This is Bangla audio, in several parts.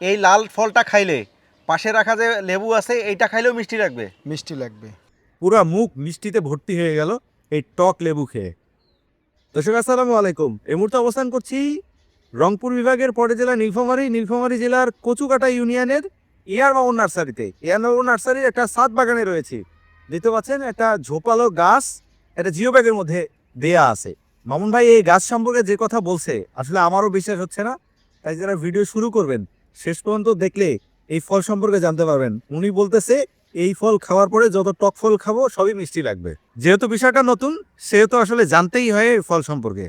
এই লাল ফলটা খাইলে পাশে রাখা যে লেবু আছে এইটা খাইলেও মিষ্টি লাগবে? মিষ্টি লাগবে। পুরা মুখ মিষ্টিতে ভর্তি হয়ে গেল এই টক লেবু খেয়ে। দর্শক আসসালামু আলাইকুম। এই মুহূর্তে অবস্থান করছি রংপুর বিভাগের পরে জেলা নীলফামারী নীলফামারী জেলার কচুকাটা ইউনিয়নের ইয়ার মামুন নার্সারিতে। ইয়ার মামুন নার্সারির একটা সাত বাগানে রয়েছে। দেখতে পাচ্ছেন একটা ঝোপালো গাছ একটা জিও ব্যাগের মধ্যে দেয়া আছে। মামুন ভাই এই গাছ সম্পর্কে যে কথা বলছে আসলে আমারও বিশ্বাস হচ্ছে না তাই যারা ভিডিও শুরু করবেন শেষ পর্যন্ত দেখলে এই ফল সম্পর্কে জানতে পারবেন। উনি বলতেছে এই ফল খাওয়ার পরে যত টক ফল খাব সবই মিষ্টি লাগবে। যেহেতু বিষয়টা নতুন সেহেতু আসলে জানতেই হয় এই ফল সম্পর্কে।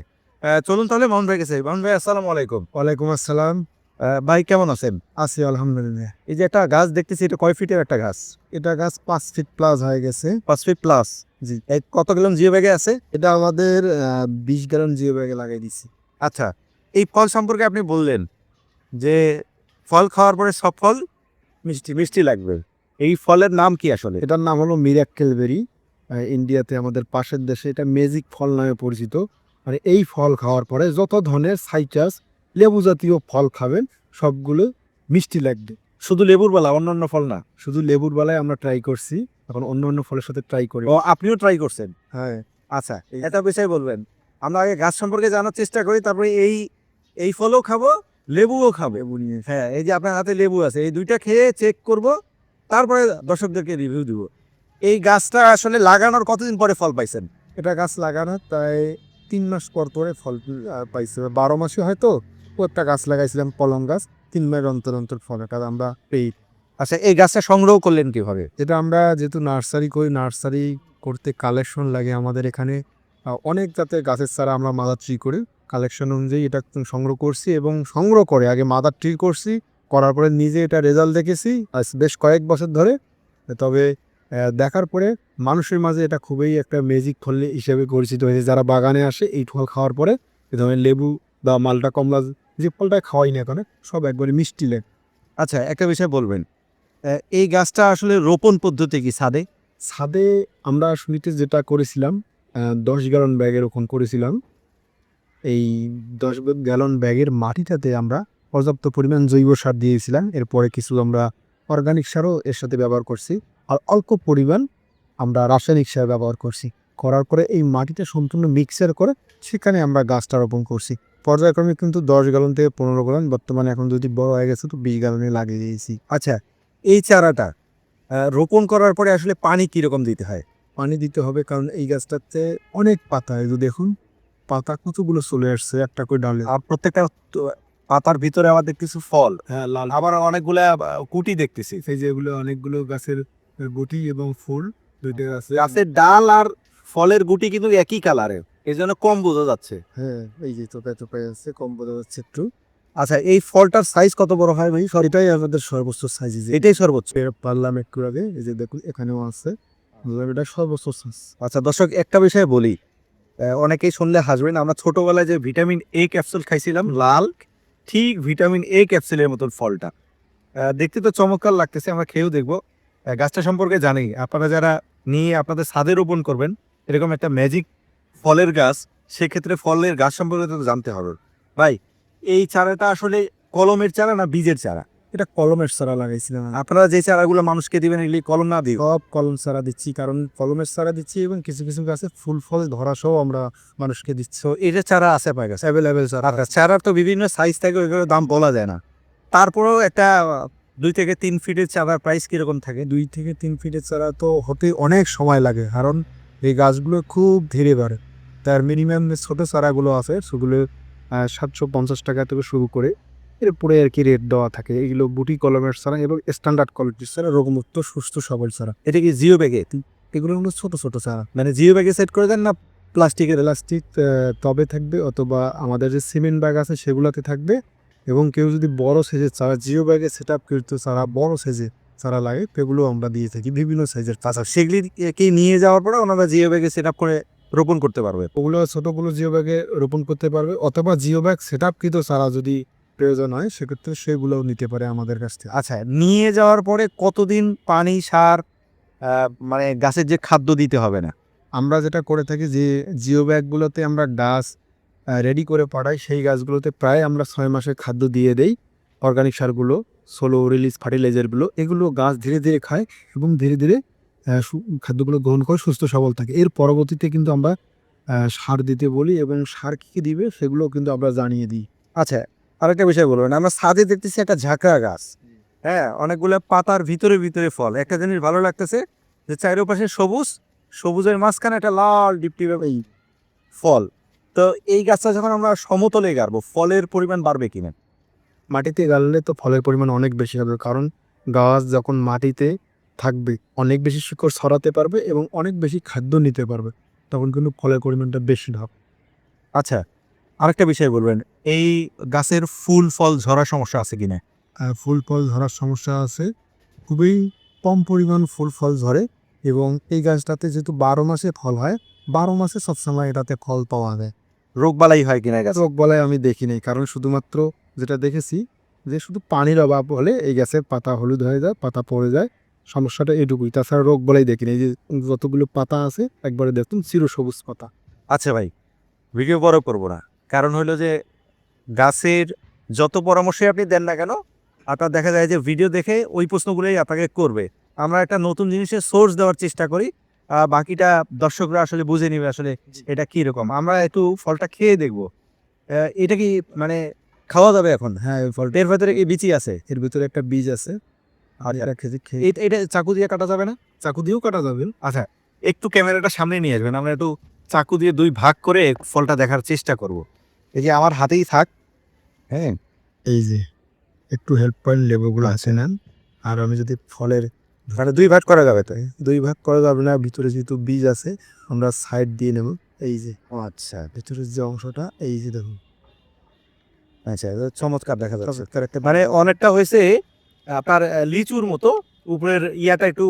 চলুন তাহলে মোহন ভাই গেছে মোহন ভাই আসসালামু আলাইকুম। ওয়ালাইকুম আসসালাম। ভাই কেমন আছেন? আছি আলহামদুলিল্লাহ। এই যে একটা গাছ দেখতেছি এটা কয় ফিটের একটা গাছ? এটা গাছ পাঁচ ফিট প্লাস হয়ে গেছে। পাঁচ ফিট প্লাস? জি। কত গ্রাম জিও ব্যাগে আছে? এটা আমাদের বিশ গ্রাম জিও ব্যাগে লাগাই দিছি। আচ্ছা এই ফল সম্পর্কে আপনি বললেন যে ফল খাওয়ার পরে সব ফল মিষ্টি মিষ্টি লাগবে। এই ফলের নাম কি আসলে? এটার নাম হলো মিরাক্কেল বেরি। ইন্ডিয়াতে আমাদের পাশের দেশে এটা ম্যাজিক ফল নামে পরিচিত। মানে এই ফল খাওয়ার পরে যত ধরনের সাইটাস লেবু জাতীয় ফল খাবেন সবগুলো মিষ্টি লাগবে। শুধু লেবুর বেলা অন্যান্য ফল না? শুধু লেবুর বেলায় আমরা ট্রাই করছি এখন অন্য অন্য ফলের সাথে ট্রাই করি। ও আপনিও ট্রাই করছেন? হ্যাঁ। আচ্ছা এটা বিষয় বলবেন। আমরা আগে গাছ সম্পর্কে জানার চেষ্টা করি তারপরে এই এই ফলও খাব লেবুও খাবে লেবু নিয়ে হ্যাঁ এই যে আপনার হাতে লেবু আছে এই দুইটা খেয়ে চেক করব তারপরে দর্শকদেরকে রিভিউ দিব। এই গাছটা আসলে লাগানোর কতদিন পরে ফল পাইছেন? এটা গাছ লাগানোর তাই তিন মাস পর পরে ফল পাইছে। বারো মাসে হয়তো একটা গাছ লাগাইছিলাম কলম গাছ তিন মাস অন্তর অন্তর ফল এটা আমরা পেই আচ্ছা এই গাছটা সংগ্রহ করলেন কীভাবে? যেটা আমরা যেহেতু নার্সারি করি নার্সারি করতে কালেকশন লাগে আমাদের এখানে। অনেক জাতের গাছের চারা আমরা মাদার ট্রি করি। কালেকশন অনুযায়ী এটা সংগ্রহ করছি এবং সংগ্রহ করে আগে মাদার ট্রি করছি করার পরে নিজে এটা রেজাল্ট দেখেছি বেশ কয়েক বছর ধরে। তবে দেখার পরে মানুষের মাঝে এটা খুবই একটা ম্যাজিক ফল হিসেবে পরিচিত হয়েছে। যারা বাগানে আসে এই ফল খাওয়ার পরে এ ধরনের লেবু বা মালটা কমলা যে ফলটা খাওয়াই না এখন সব একবারে মিষ্টি লেগ। আচ্ছা একটা বিষয় বলবেন এই গাছটা আসলে রোপণ পদ্ধতি কি ছাদে? ছাদে আমরা শুনিতে যেটা করেছিলাম দশ গ্যালন ব্যাগ এরকম করেছিলাম। এই দশ গ্যালন ব্যাগের মাটিটাতে আমরা পর্যাপ্ত পরিমাণ জৈব সার দিয়েছিলাম। এরপরে কিছু আমরা অর্গানিক সারও এর সাথে ব্যবহার করছি আর অল্প পরিমাণ আমরা রাসায়নিক সার ব্যবহার করছি। করার পরে এই মাটিটা সম্পূর্ণ মিক্সার করে সেখানে আমরা গাছটা রোপণ করছি। পর্যায়ক্রমে কিন্তু দশ গ্যালন থেকে পনেরো গ্যালন, বর্তমানে এখন যদি বড় হয়ে গেছে তো বিশ গ্যালনে লাগিয়ে দিয়েছি। আচ্ছা এই চারাটা রোপণ করার পরে আসলে পানি কীরকম দিতে হয়? পানি দিতে হবে কারণ এই গাছটাতে অনেক পাতা হয়। দেখুন পাতা কতগুলো চলে আসছে? একটা করে ডালে। আর প্রত্যেকটা পাতার ভিতরে আমাদের কিছু ফল। হ্যাঁ লাল। আবার অনেকগুলা কুটি দেখতেছি। সেই যেগুলো অনেকগুলো গাছের গুটি এবং ফুল দুইটা গাছে গাছের ডাল আর ফলের গুটি কিন্তু একই কালারের এই জন্য কম বোঝা যাচ্ছে। হ্যাঁ এই যে চোপায় চোপায় আছে কম বোঝা যাচ্ছে একটু। আচ্ছা এই ফলটার সাইজ কত বড় হয় ভাই? এটাই আমাদের সর্বোচ্চ সাইজ এটাই সর্বোচ্চ। পারলাম একটু আগে এই যে দেখুন এখানেও আছে। বুঝলাম এটা সর্বোচ্চ সাইজ আচ্ছা দর্শক একটা বিষয়ে বলি। অনেকেই শুনলে হাসবেন, আমরা ছোটবেলায় যে ভিটামিন এ ক্যাপসুল খাইছিলাম, লাল, ঠিক ভিটামিন এ ক্যাপসুলের মতন ফলটা। দেখতে তো চমৎকার লাগতেছে, আমরা খেয়েও দেখব। গাছটা সম্পর্কে জানি, আপনারা যারা নিয়ে আপনাদের ছাদে রোপণ করবেন, এরকম একটা ম্যাজিক ফলের গাছ, সেক্ষেত্রে ফলের গাছ সম্পর্কে তো জানতে হবে। ভাই, এই চারাটা আসলে কলমের চারা না বীজের চারা? এটা কলমের চারা লাগাইছিলাম আপনারা যে চারাগুলো মানুষকে দিবেন এগুলি কলম না দিও সব কলম চারা দিচ্ছি কারণ কলমের চারা দিচ্ছি এবং কিছু কিছু গাছে ফুল ফল ধরা সহ আমরা মানুষকে দিচ্ছি। এটা চারা আছে আপনার কাছে? অ্যাভেলেবেল চারা আচ্ছা চারার তো বিভিন্ন সাইজ থাকে ওইগুলো দাম বলা যায় না। তারপরেও একটা দুই থেকে তিন ফিটের চারার প্রাইস কীরকম থাকে? দুই থেকে তিন ফিটের চারা তো হতে অনেক সময় লাগে কারণ এই গাছগুলো খুব ধীরে বাড়ে। তার মিনিমাম ছোটো চারাগুলো আছে সেগুলো সাতশো পঞ্চাশ টাকা থেকে শুরু করে এরপরে আর কি রেট দেওয়া থাকে। এগুলো বুটি কলমের ছাড়া এবং স্ট্যান্ডার্ড কোয়ালিটির ছাড়া রোগমুক্ত সুস্থ, সবল ছাড়া। এটা কি জিও ব্যাগে এগুলো হলো ছোটো ছোটো চারা মানে জিও ব্যাগে সেট করে দেন না প্লাস্টিকের প্লাস্টিক তবে থাকবে অথবা আমাদের যে সিমেন্ট ব্যাগ আছে সেগুলোতে থাকবে। এবং কেউ যদি বড় সাইজের চারা জিও ব্যাগে সেট আপ করতে চারা বড় সাইজে চারা লাগে, সেগুলো আমরা দিয়ে থাকি বিভিন্ন সাইজের আচ্ছা সেগুলি কি নিয়ে যাওয়ার পরে ওনারা জিও ব্যাগে সেট আপ করে রোপণ করতে পারবে। ওগুলো ছোটোগুলো জিও ব্যাগে রোপণ করতে পারবে। অথবা জিও ব্যাগ সেট আপ কৃত চারা যদি প্রয়োজন হয় সেক্ষেত্রে সেগুলোও নিতে পারে আমাদের কাছ থেকে। আচ্ছা নিয়ে যাওয়ার পরে কতদিন পানি সার মানে গাছের যে খাদ্য দিতে হবে না? আমরা যেটা করে থাকি যে জিও ব্যাগগুলোতে আমরা গাছ রেডি করে পাঠাই সেই গাছগুলোতে প্রায় আমরা ছয় মাসের খাদ্য দিয়ে দেই। অর্গানিক সারগুলো সোলো রিলিজ ফার্টিলাইজারগুলো এগুলো গাছ ধীরে ধীরে খায় এবং ধীরে ধীরে খাদ্যগুলো গ্রহণ করে সুস্থ সবল থাকে। এর পরবর্তীতে কিন্তু আমরা সার দিতে বলি এবং সার কী কী দিবে সেগুলো কিন্তু আমরা জানিয়ে দিই। আচ্ছা আরেকটা বিষয় বলবেন আমরা ছাদে দেখতেছি একটা ঝাঁকড়া গাছ। হ্যাঁ অনেকগুলো পাতার ভিতরে ভিতরে ফল। একটা জিনিস ভালো লাগতেছে যে চারিপাশে সবুজ সবুজের মাঝখানে একটা লাল ডিপটিপে এই ফল। তো এই গাছটা যখন আমরা সমতলে গাড়বো ফলের পরিমাণ বাড়বে কিনা? মাটিতে গাড়লে তো ফলের পরিমাণ অনেক বেশি হবে কারণ গাছ যখন মাটিতে থাকবে অনেক বেশি শিকড় ছড়াতে পারবে এবং অনেক বেশি খাদ্য নিতে পারবে তখন কিন্তু ফলের পরিমাণটা বেশি হবে। আচ্ছা আরেকটা বিষয় বলবেন এই গাছের ফুল ফল ঝরা সমস্যা আছে কিনা? ফুল ফল ঝরার সমস্যা আছে। খুবই কম পরিমাণ ফুল ফল ঝরে এবং এই গাছটাতে যেহেতু বারো মাসে ফল হয় বারো মাসে সবসময় এটাতে ফল পাওয়া যায়। রোগ বালাই হয় কিনা গাছ? রোগ বলায় আমি দেখিনি কারণ শুধুমাত্র যেটা দেখেছি যে শুধু পানির অভাব হলে এই গাছের পাতা হলুদ হয়ে যায় পাতা পড়ে যায়। সমস্যাটা এটুকুই। তাছাড়া রোগ বলাই দেখিনি এই যে যতগুলো পাতা আছে একবারে দেখুন চিরসবুজ পাতা। আচ্ছা ভাই ভিডিও বড় করব না। কারণ হলো যে গাছের যত পরামর্শই আপনি দেন না কেন আপনার দেখা যায় যে ভিডিও দেখে ওই প্রশ্নগুলোই আপনাকে করবে। আমরা একটা নতুন জিনিসের সোর্স দেওয়ার চেষ্টা করি বাকিটা দর্শকরা আসলে বুঝে নিবে আসলে এটা কি রকম। আমরা একটু ফলটা খেয়ে দেখব। এটা কি মানে খাওয়া যাবে এখন? হ্যাঁ ফলটা। এর ভেতরে কি বিচি আছে? এর ভিতরে একটা বীজ আছে। আর এটা খেতে খেয়ে এটা এটা চাকু দিয়ে কাটা যাবে না? চাকু দিয়েও কাটা যাবে। আচ্ছা একটু ক্যামেরাটা সামনে নিয়ে আসবেন। আমরা একটু চাকু দিয়ে দুই ভাগ করে ফলটা দেখার চেষ্টা করব। এই যে আমার হাতেই থাক। হ্যাঁ? এই যে একটু হেল্প পয়েন্ট লেবুগুলো আছে নেন আর আমি যদি ফলের মানে দুই ভাগ করা যাবে তো? দুই ভাগ করা যাবে না ভিতরে যেহেতু বীজ আছে আমরা সাইড দিয়ে নেব। এই যে আচ্ছা। ভিতরের যে অংশটা এই যে দেখুন। আচ্ছা চমৎকার দেখা যাচ্ছে। মানে অনেকটা হয়েছে আপনার লিচুর মতো উপরের ইয়াটা একটু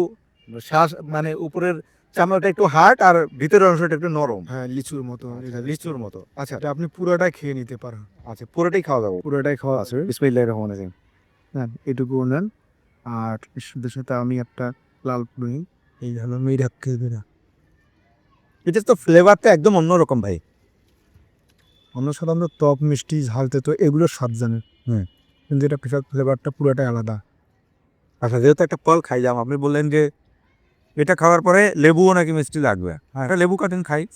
শ্বাস মানে উপরের চামড়াটা একটু হার্ড আর ভিতরের অংশটা একটু নরম। হ্যাঁ লিচুর মতো লিচুর মতো। আচ্ছা এটা আপনি পুরোটাই খেয়ে নিতে পারেন। আচ্ছা পুরোটাই খাওয়া যাবে। পুরোটাই খাওয়া আছে। বিসমিল্লাহির রহমানির রহিম। হ্যাঁ এটুকু নেন। আর এর সাথে আমি একটা লাল পুরি এই হলো মেয়েরা খেয়ে না এটা তো ফ্লেভারটা একদম অন্যরকম ভাই। অন্য সাধারণত টপ মিষ্টি ঝালতে তো এগুলো স্বাদ জানে। হুম। কিন্তু এটা ফ্লেভার ফ্লেভারটা পুরোটাই আলাদা। আচ্ছা যেহেতু একটা ফল খাইলাম আপনি বললেন যে এটা খাওয়ার পরে লেবুও নাকি মিষ্টি লাগবে। হ্যাঁ। একটা লেবু কাটেন খাই।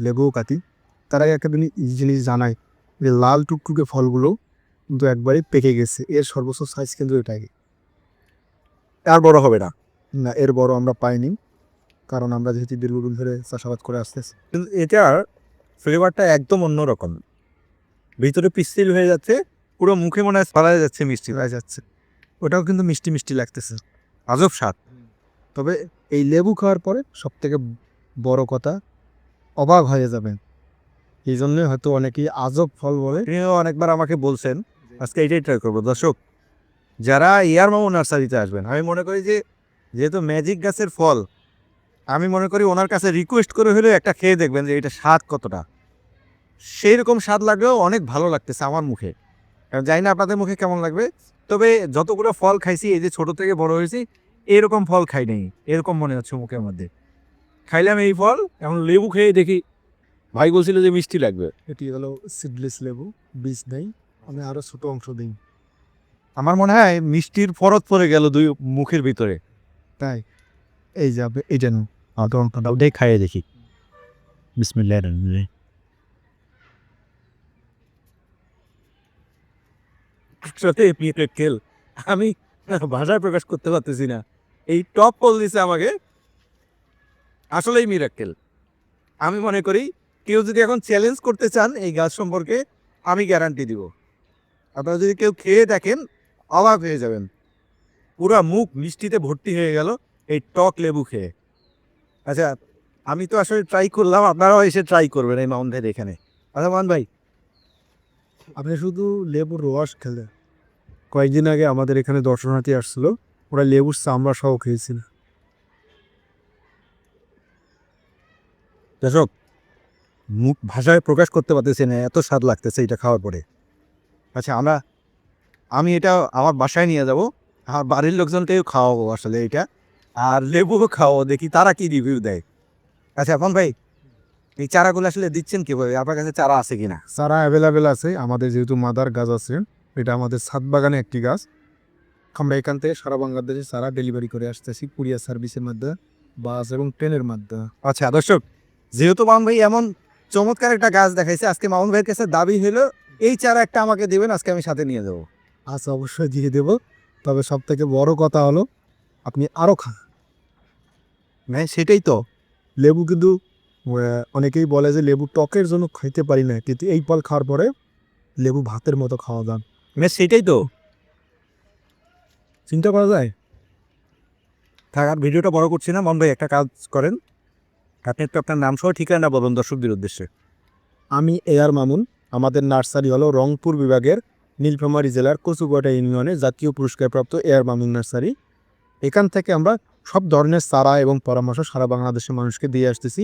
লেবুও কাটি। তার আগে একটা জিনিস- জিনিস জানাই। যে লাল টুকটুকে ফলগুলো কিন্তু একবারে পেকে গেছে। এর সর্বোচ্চ সাইজ কিন্তু এটাই। আর বড় হবে না। না এর বড় আমরা পাইনি। কারণ আমরা যেহেতু দীর্ঘদিন ধরে চাষাবাদ করে আসতেছি। কিন্তু এটার ফ্লেভারটা একদম অন্যরকম। ভিতরে পিস্তিল হয়ে যাচ্ছে পুরো মুখে মনে হয় ফালা যাচ্ছে মিষ্টি। হয়ে যাচ্ছে। ওটাও কিন্তু মিষ্টি মিষ্টি লাগতেছে। আজব স্বাদ। তবে এই লেবু খাওয়ার পরে সব থেকে বড় কথা অবাক হয়ে যাবেন। এই জন্যই হয়তো অনেকেই আজব ফল বলে। তিনিও অনেকবার আমাকে বলছেন আজকে এটাই ট্রাই করব। দর্শক যারা ইয়ার মামু নার্সারিতে আসবেন আমি মনে করি যে যেহেতু ম্যাজিক গাছের ফল আমি মনে করি ওনার কাছে রিকোয়েস্ট করে হলেও একটা খেয়ে দেখবেন যে এটা স্বাদ কতটা। সেই রকম স্বাদ লাগলেও অনেক ভালো লাগতেছে আমার মুখে। জানি না আপনাদের মুখে কেমন লাগবে তবে যতগুলো ফল খাইছি এই যে ছোট থেকে বড় হয়েছি এরকম ফল খাই নাই। এরকম মনে হচ্ছে মুখের মধ্যে। খাইলাম এই ফল এখন লেবু খেয়ে দেখি। ভাই বলছিল যে মিষ্টি লাগবে। এটি হলো সিডলেস লেবু বীজ নেই আমি আরও ছোট অংশ দিই। আমার মনে হয় মিষ্টির ফরত পড়ে গেল দুই মুখের ভিতরে। তাই এই যাবে এটা নো ওটাই খাইয়ে দেখি। বিসমিল্লাহ কেল আমি ভাষায় প্রকাশ করতে পারতেছি না। এই টপ কল দিছে আমাকে। আসলেই মিরাক্কেল আমি মনে করি, কেউ যদি এখন চ্যালেঞ্জ করতে চান এই গাছ সম্পর্কে, আমি গ্যারান্টি দিব। আপনারা যদি কেউ খেয়ে দেখেন, অবাক হয়ে যাবেন। পুরা মুখ মিষ্টিতে ভর্তি হয়ে গেল এই টক লেবু খেয়ে। আচ্ছা আমি তো আসলে ট্রাই করলাম, আপনারাও এসে ট্রাই করবেন এই মাউন্টের এখানে। আচ্ছা মান ভাই। আপনি শুধু লেবুর রস খেলে কয়েকদিন আগে আমাদের এখানে দর্শনার্থী আসছিল। ওরা লেবুর চামড়া সহ খেয়েছিল দর্শক মুখ ভাষায় প্রকাশ করতে পারতেছি না এত স্বাদ লাগতেছে এটা খাওয়ার পরে। আচ্ছা আমরা আমি এটা আমার বাসায় নিয়ে যাব আমার বাড়ির লোকজনকেও খাওয়াবো আসলে এটা আর লেবুও খাওয়াবো দেখি তারা কি রিভিউ দেয়। আচ্ছা এখন ভাই এই চারাগুলো আসলে দিচ্ছেন কীভাবে? আপনার কাছে চারা আছে কিনা? চারা অ্যাভেলেবেল আছে আমাদের যেহেতু মাদার গাছ আছে এটা আমাদের ছাদ বাগানে একটি গাছ। আমরা এখান থেকে সারা বাংলাদেশে সারা ডেলিভারি করে আসতেছি কুরিয়ার সার্ভিসের মধ্যে, বাস এবং ট্রেনের মাধ্যমে আচ্ছা দর্শক, যেহেতু মামুন ভাই এমন চমৎকার একটা গাছ দেখাইছে, আজকে মামুন ভাইয়ের কাছে দাবি হলো, এই চারা একটা আমাকে দেবেন, আজকে আমি সাথে নিয়ে যাব। আচ্ছা অবশ্যই দিয়ে দেব। তবে সব থেকে বড় কথা হলো, আপনি আরও খান। হ্যাঁ সেটাই তো। লেবু কিন্তু অনেকেই বলে যে লেবু টকের জন্য খাইতে পারি না, কিন্তু এই ফল খাওয়ার পরে লেবু ভাতের মতো খাওয়া যান। হ্যাঁ সেটাই তো। চিন্তা করা যায়? থাক, আর ভিডিওটা বড় করছি না। মন ভাই, একটা কাজ করেন। আপনি একটু আপনার নাম সহ ঠিকানা বলুন দর্শকদের উদ্দেশ্যে। আমি এয়ার মামুন, আমাদের নার্সারি হলো রংপুর বিভাগের নীলফামারী জেলার কচুকাটা ইউনিয়নে জাতীয় পুরস্কারপ্রাপ্ত এয়ার মামুন নার্সারি। এখান থেকে আমরা সব ধরনের চারা এবং পরামর্শ সারা বাংলাদেশের মানুষকে দিয়ে আসতেছি।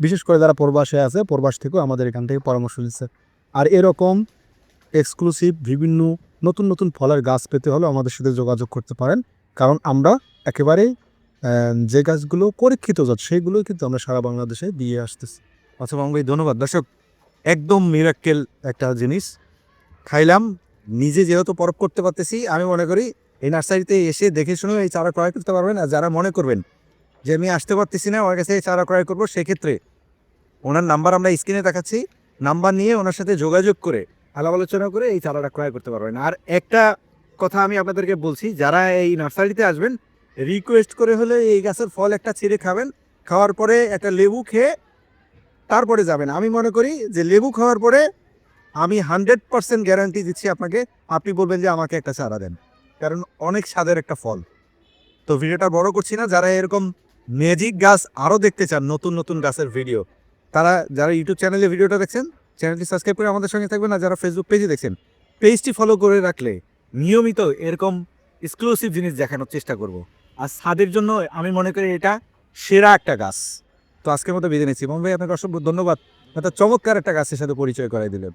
বিশেষ করে যারা প্রবাসে আছে, প্রবাস থেকেও আমাদের এখান থেকে পরামর্শ নিচ্ছে। আর এরকম এক্সক্লুসিভ বিভিন্ন নতুন নতুন ফলের গাছ পেতে হলে আমাদের সাথে যোগাযোগ করতে পারেন। কারণ আমরা একেবারেই যে গাছগুলো পরীক্ষিত জাত সেইগুলোই কিন্তু আমরা সারা বাংলাদেশে দিয়ে আসতেছি। আচ্ছা ভাই, ধন্যবাদ। দর্শক, একদম মিরাক্কেল একটা জিনিস। খাইলাম, নিজে যেহেতু পরব করতে পারতেছি, আমি মনে করি এই নার্সারিতে এসে দেখে শুনে এই চারা ক্রয় করতে পারবেন। আর যারা মনে করবেন যে আমি আসতে পারতেছি না ওর কাছে এই চারা ক্রয় করব, সেক্ষেত্রে ওনার নাম্বার আমরা স্ক্রিনে দেখাচ্ছি। নাম্বার নিয়ে ওনার সাথে যোগাযোগ করে আলাপ আলোচনা করে এই চারাটা ক্রয় করতে পারবেন। আর একটা কথা আমি আপনাদেরকে বলছি, যারা এই নার্সারিতে আসবেন রিকোয়েস্ট করে হলে এই গাছের ফল একটা ছিঁড়ে খাবেন। খাওয়ার পরে একটা লেবু খেয়ে তারপরে যাবেন। আমি মনে করি যে লেবু খাওয়ার পরে আমি হান্ড্রেড পার্সেন্ট গ্যারান্টি দিচ্ছি আপনাকে, আপনি বলবেন যে আমাকে একটা চারা দেন। কারণ অনেক স্বাদের একটা ফল। তো ভিডিওটা বড় করছি না, যারা এরকম ম্যাজিক গাছ আরও দেখতে চান, নতুন নতুন গাছের ভিডিও তারা যারা ইউটিউব চ্যানেলে ভিডিওটা দেখছেন চ্যানেলটি সাবস্ক্রাইব করে আমাদের সঙ্গে থাকবেন আর যারা ফেসবুক পেজে দেখছেন পেজটি ফলো করে রাখলে নিয়মিত এরকম এক্সক্লুসিভ জিনিস দেখানোর চেষ্টা করব। আর স্বাদের জন্য আমি মনে করি এটা সেরা একটা গাছ। তো আজকের মতো বেঁধে নিচ্ছি। মোহন ভাই, আপনাকে অসংখ্য ধন্যবাদ। একটা চমৎকার একটা গাছের সাথে পরিচয় করাই দিলেন।